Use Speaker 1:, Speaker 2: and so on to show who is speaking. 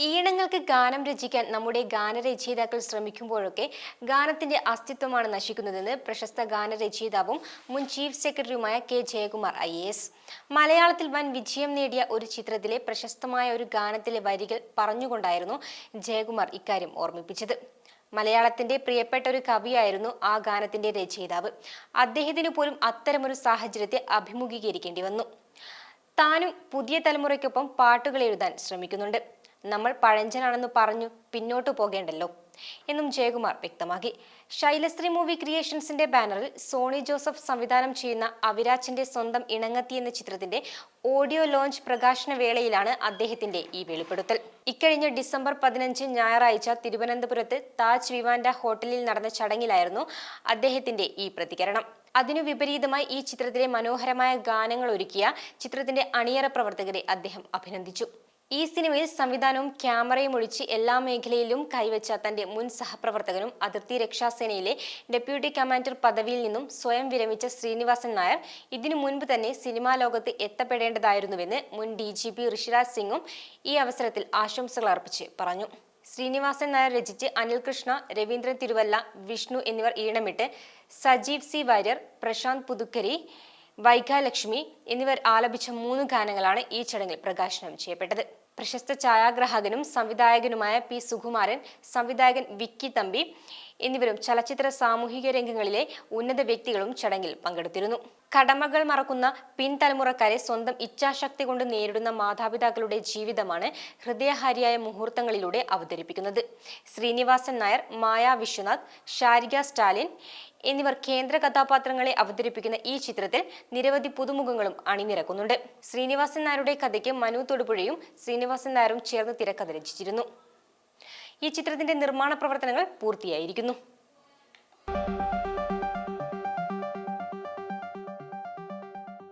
Speaker 1: ഈണങ്ങൾക്ക് ഗാനം രചിക്കാൻ നമ്മുടെ ഗാനരചയിതാക്കൾ ശ്രമിക്കുമ്പോഴൊക്കെ ഗാനത്തിന്റെ അസ്തിത്വമാണ് നശിക്കുന്നതെന്ന് പ്രശസ്ത ഗാനരചയിതാവും മുൻ ചീഫ് സെക്രട്ടറിയുമായ കെ ജയകുമാർ ഐ എസ്. മലയാളത്തിൽ വൻ വിജയം നേടിയ ഒരു ചിത്രത്തിലെ പ്രശസ്തമായ ഒരു ഗാനത്തിലെ വരികൾ പറഞ്ഞുകൊണ്ടായിരുന്നു ജയകുമാർ ഇക്കാര്യം ഓർമ്മിപ്പിച്ചത്. മലയാളത്തിന്റെ പ്രിയപ്പെട്ട ഒരു കവിയായിരുന്നു ആ ഗാനത്തിന്റെ രചയിതാവ്. അദ്ദേഹത്തിന് പോലും അത്തരമൊരു സാഹചര്യത്തെ അഭിമുഖീകരിക്കേണ്ടി വന്നു. താനും പുതിയ തലമുറയ്ക്കൊപ്പം പാട്ടുകൾ എഴുതാൻ ശ്രമിക്കുന്നുണ്ട്. നമ്മൾ പഴഞ്ചനാണെന്ന് പറഞ്ഞു പിന്നോട്ടു പോകേണ്ടല്ലോ എന്നും ജയകുമാർ വ്യക്തമാക്കി. ശൈലശ്രീ മൂവി ക്രിയേഷൻസിന്റെ ബാനറിൽ സോണി ജോസഫ് സംവിധാനം ചെയ്യുന്ന അവിരാജിന്റെ സ്വന്തം ഇണങ്ങത്തി എന്ന ചിത്രത്തിന്റെ ഓഡിയോ ലോഞ്ച് പ്രകാശന വേളയിലാണ് അദ്ദേഹത്തിന്റെ ഈ വെളിപ്പെടുത്തൽ. ഇക്കഴിഞ്ഞ ഡിസംബർ പതിനഞ്ച് ഞായറാഴ്ച തിരുവനന്തപുരത്ത് താജ് വിവാൻഡ ഹോട്ടലിൽ നടന്ന ചടങ്ങിലായിരുന്നു അദ്ദേഹത്തിന്റെ ഈ പ്രതികരണം. അതിനു വിപരീതമായി ഈ ചിത്രത്തിലെ മനോഹരമായ ഗാനങ്ങൾ ഒരുക്കിയ ചിത്രത്തിന്റെ അണിയറ പ്രവർത്തകരെ അദ്ദേഹം അഭിനന്ദിച്ചു. ഈ സിനിമയിൽ സംവിധാനവും ക്യാമറയും ഒഴിച്ച് എല്ലാ മേഖലയിലും കൈവച്ച തന്റെ മുൻ സഹപ്രവർത്തകനും അതിർത്തി രക്ഷാസേനയിലെ ഡെപ്യൂട്ടി കമാൻഡർ പദവിയിൽ നിന്നും സ്വയം വിരമിച്ച ശ്രീനിവാസൻ നായർ ഇതിനു മുൻപ് തന്നെ സിനിമാ ലോകത്ത് എത്തപ്പെടേണ്ടതായിരുന്നുവെന്ന് മുൻ ഡി ജി പി ഋഷിരാജ് സിംഗും ഈ അവസരത്തിൽ ആശംസകൾ അർപ്പിച്ച് പറഞ്ഞു. ശ്രീനിവാസൻ നായർ രചിച്ച് അനിൽകൃഷ്ണ രവീന്ദ്രൻ തിരുവല്ല വിഷ്ണു എന്നിവർ ഈണമിട്ട് സജീവ് സി വാര്യർ പ്രശാന്ത് പുതുക്കരി വൈകാലക്ഷ്മി എന്നിവർ ആലപിച്ച മൂന്ന് ഗാനങ്ങളാണ് ഈ ചടങ്ങിൽ പ്രകാശനം ചെയ്യപ്പെട്ടത്. പ്രശസ്ത ഛായാഗ്രാഹകനും സംവിധായകനുമായ പി സുകുമാരൻ സംവിധായകൻ വിക്കി തമ്പി എന്നിവരും ചലച്ചിത്ര സാമൂഹിക രംഗങ്ങളിലെ ഉന്നത വ്യക്തികളും ചടങ്ങിൽ പങ്കെടുത്തിരുന്നു. കടമകൾ മറക്കുന്ന പിൻതലമുറക്കാരെ സ്വന്തം ഇച്ഛാശക്തി കൊണ്ട് നേരിടുന്ന മാതാപിതാക്കളുടെ ജീവിതമാണ് ഹൃദയഹാരിയായ മുഹൂർത്തങ്ങളിലൂടെ അവതരിപ്പിക്കുന്നത്. ശ്രീനിവാസൻ നായർ മായ വിശ്വനാഥ് ഷാരിക സ്റ്റാലിൻ എന്നിവർ കേന്ദ്ര കഥാപാത്രങ്ങളെ അവതരിപ്പിക്കുന്ന ഈ ചിത്രത്തിൽ നിരവധി പുതുമുഖങ്ങളും അണിനിരക്കുന്നുണ്ട്. ശ്രീനിവാസൻ നായരുടെ കഥയ്ക്ക് മനു തൊടുപുഴയും ശ്രീനിവാസൻ നായരും ചേർന്ന് തിരക്കഥ രചിച്ചിരുന്നു. ഈ ചിത്രത്തിന്റെ നിർമ്മാണ പ്രവർത്തനങ്ങൾ പൂർത്തിയായിരിക്കുന്നു.